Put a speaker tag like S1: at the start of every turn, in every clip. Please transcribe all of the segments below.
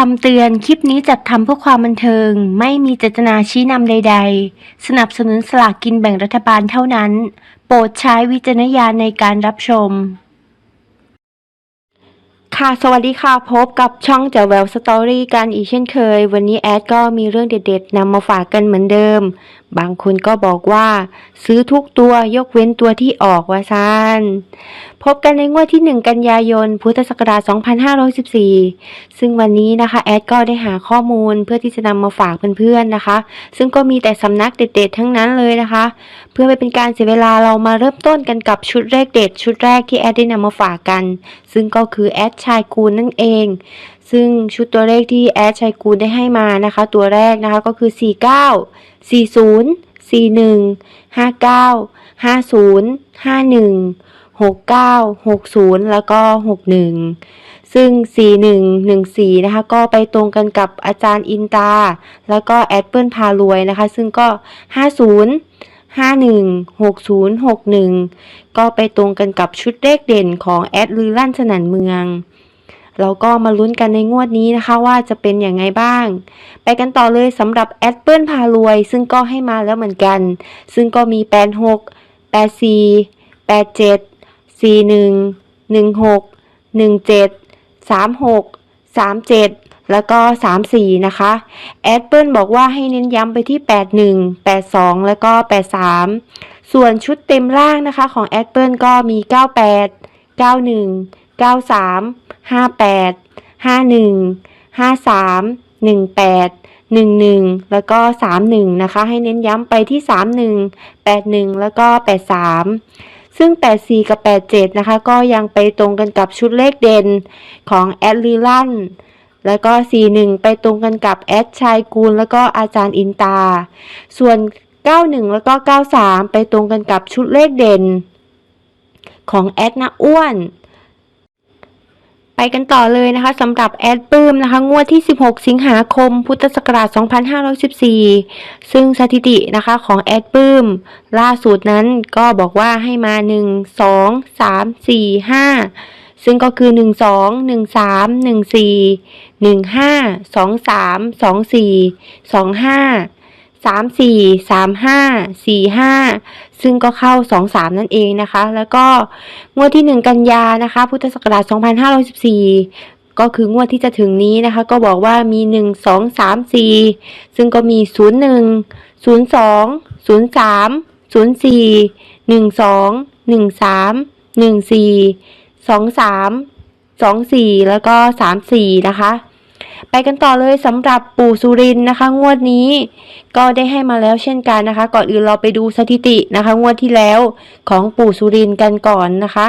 S1: คำเตือน คลิปนี้จัดทำเพื่อความบันเทิง ไม่มีเจตนาชี้นำใด ๆ สนับสนุนสลากกินแบ่งรัฐบาลเท่านั้น โปรดใช้วิจารณญาณในการรับชม ค่ะ สวัสดีค่ะ พบกับช่องจ๋วแววสตอรี่กันอีกเช่นเคย วันนี้แอดก็มีเรื่องเด็ดๆนำมาฝากกันเหมือนเดิม บางคนก็บอกว่า ซื้อทุกตัวยกเว้นตัวที่ออกว่าซานพบกันในงวดที่ 1 กันยายน พุทธศักราช 2514 ซึ่งวันนี้นะคะ แอดก็ได้หาข้อมูลเพื่อที่จะนำมาฝากเพื่อนๆนะคะ ซึ่งก็มีแต่สำนักเด็ดๆ ทั้งนั้นเลยนะคะ เพื่อไม่เป็นการเสียเวลาเรามาเริ่มต้นกันกับชุดแรกเด็ด ชุดแรกที่แอดได้นำมาฝากกัน ซึ่งก็คือแอดชายกูลนั่นเอง ซึ่งชุดตัวเลขที่แอดชายกูลได้ให้มานะคะ ตัวแรกนะคะก็คือ 49 40 41 59 50 51 69 60 แล้วก็ 61 ซึ่ง 4114 นะคะ ก็ไปตรงกันกับอาจารย์อินตา แล้วก็แอดเปิลพารวยนะคะ ซึ่งก็ 50 51 60 61 ก็ไปตรงกันกับชุดเลขเด่นของแอดลือลั่นสนันเมือง เราก็มาลุ้นกันในงวดนี้นะคะว่าจะเป็นอย่างไงบ้าง ไปกันต่อเลยสำหรับแอดเปิลพารวย ซึ่งก็ให้มาแล้วเหมือนกัน ซึ่งก็มี 86 84 87 41 16 17 36 37 แล้วก็ 34 นะคะ แอดเปิลบอกว่าให้เน้นย้ำไปที่ 81 82 แล้วก็ 83 ส่วนชุดเต็มล่างนะคะของแอดเปิลก็มี 98 91 93 58 51 53 18 11 แล้วก็ 31 นะคะ ให้เน้นย้ำไปที่ 31 81 แล้วก็ 83 ซึ่ง 84 กับ 87 นะคะ ก็ยังไปตรงกันกับชุดเลขเด่นของแอดลีลันแล้วก็ 41 ไปตรงกันกับแอดชายกูล แล้วก็อาจารย์อินตา ส่วน 91 แล้วก็ 93 ไปตรงกันกับชุดเลขเด่นของแอดนะอ้วน ไปกันต่อเลยนะคะสำหรับแอดปื้มนะคะงวดที่ 16 สิงหาคม พุทธศักราช 2514 ซึ่งสถิตินะคะของแอดปื้ม ล่าสุดนั้นก็บอกว่าให้มา 1 2 3 4 5 ซึ่งก็คือ 1 2 1 3 1 4 1 5 2 3 2 4 2 5 3 4 3 5 4 5ซึ่งก็เข้า2 3นั่นเองนะคะ แล้วก็งวดที่1กันยานะคะ พุทธศักราช2514ก็คืองวดที่จะถึงนี้นะคะ ก็บอกว่ามี 1 2 3 4 ซึ่งก็มี 0 1 0 2 0 3 0 4 1 2 1 3 1 4 2 3 2 4 แล้วก็ 3 4 นะคะ ไปกันต่อเลยสำหรับปู่สุรินนะคะ งวดนี้ ก็ได้ให้มาแล้วเช่นกันนะคะ ก่อนอื่นเราไปดูสถิตินะคะ งวดที่แล้วของปู่สุรินกันก่อนนะคะ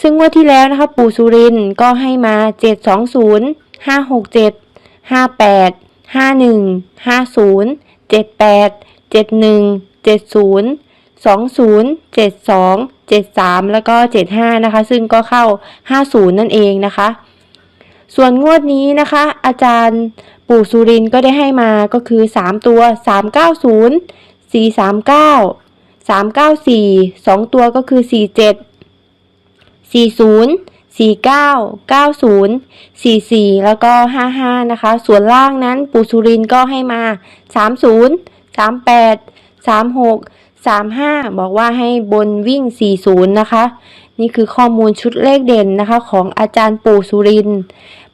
S1: ซึ่งงวดที่แล้วนะคะ ปู่สุรินทร์ก็ให้มา 720 567 58 51 50 78 71 70 20 72 73 แล้วก็ 75 นะคะ ซึ่งก็เข้า 50 นั่นเองนะคะ ส่วนงวดนี้นะคะ อาจารย์ปู่สุรินก็ได้ให้มาก็คือ 3 ตัว 390 439 394 2 ตัวก็คือ 47 40 49 90 44 แล้วก็ 55 นะคะ ส่วนล่างนั้นปู่สุรินก็ให้มา 30 38 36 35 บอกว่าให้บนวิ่ง 40 นะคะ นี่คือข้อมูลชุดเลขเด่นนะคะของอาจารย์ปู่สุริน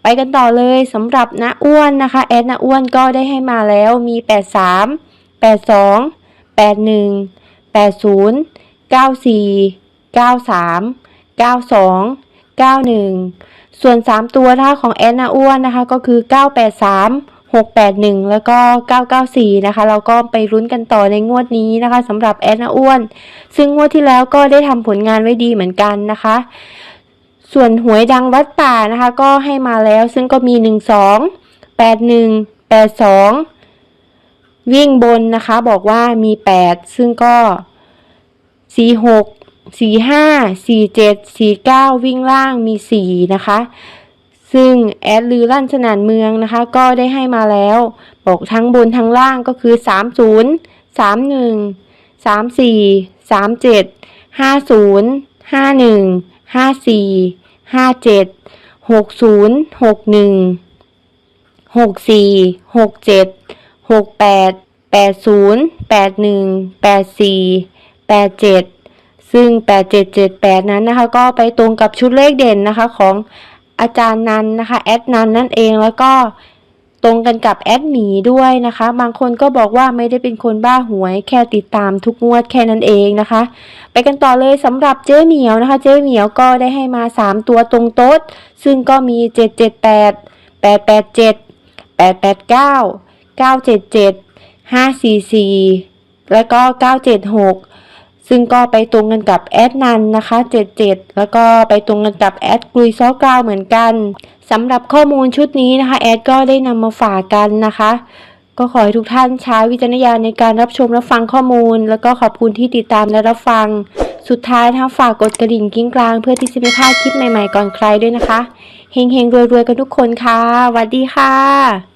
S1: ไปกันต่อเลยสำหรับน้าอ้วนนะคะแอดน้าอ้วนก็ได้ให้มาแล้วมี 83 82 81 80 94 93 92 91 ส่วน 3 ตัวนะคะของแอนนาอ้วนนะคะก็คือ 983 681 แล้วก็ 994 นะคะ เราก็ไปรุ้นกันต่อในงวดนี้นะคะสำหรับแอนนาอ้วน ซึ่งงวดที่แล้วก็ได้ทำผลงานไว้ดีเหมือนกันนะคะ ส่วนหวยดังวัดป่านะคะ ก็ให้มาแล้วซึ่งก็มี 12 81 82 วิ่งบนนะคะ บอกว่ามี 8 ซึ่งก็ 46 45 47 49 วิ่งล่างมี 4 นะคะ ซึ่งแอดลือลั่นสนานเมืองนะคะ ก็ได้ให้มาแล้ว บอกทั้งบนทั้งล่างก็คือ 30 31 34 37 50 51 54 57 60 61หกสี่หกเจ็ดหกแปดแปดศูนย์แปดหนึ่งแปดสี่แปดเจ็ดซึ่งแปดเจ็ดเจ็ดแปดนั้นนะคะ ก็ไปตรงกับชุดเลขเด่นนะคะของ อาจารย์นันนะคะแอดนันนั่นเองแล้วก็ตรงกันกับแอดหมีด้วยนะคะ บางคนก็บอกว่าไม่ได้เป็นคนบ้าหวย แค่ติดตามทุกงวดแค่นั้นเองนะคะ ไปกันต่อเลยสำหรับเจ๊เหมียวนะคะ เจ๊เหมียวก็ได้ให้มา 3 ตัวตรงโต๊ด ซึ่งก็มี 778 887 889 977 544 แล้วก็ 976 ซึ่งก็ไปตรงกันกับแอดนันนะคะ 77 แล้วก็ไปตรงกันกับแอดกลุยซอกราวเหมือนกันสำหรับข้อมูลชุดนี้นะคะแอดก็ได้นำมาฝากกันนะคะ ก็ขอให้ทุกท่านใช้วิจารณญาณในการรับชมรับฟังข้อมูล แล้วก็ขอบคุณที่ติดตามและรับฟัง สุดท้ายนะคะฝากกดกระดิ่งกิ้งกลาง เพื่อที่จะไม่พลาดคลิปใหม่ๆก่อนใครด้วยนะคะเฮงๆรวยๆกันทุกคนค่ะสวัสดีค่ะ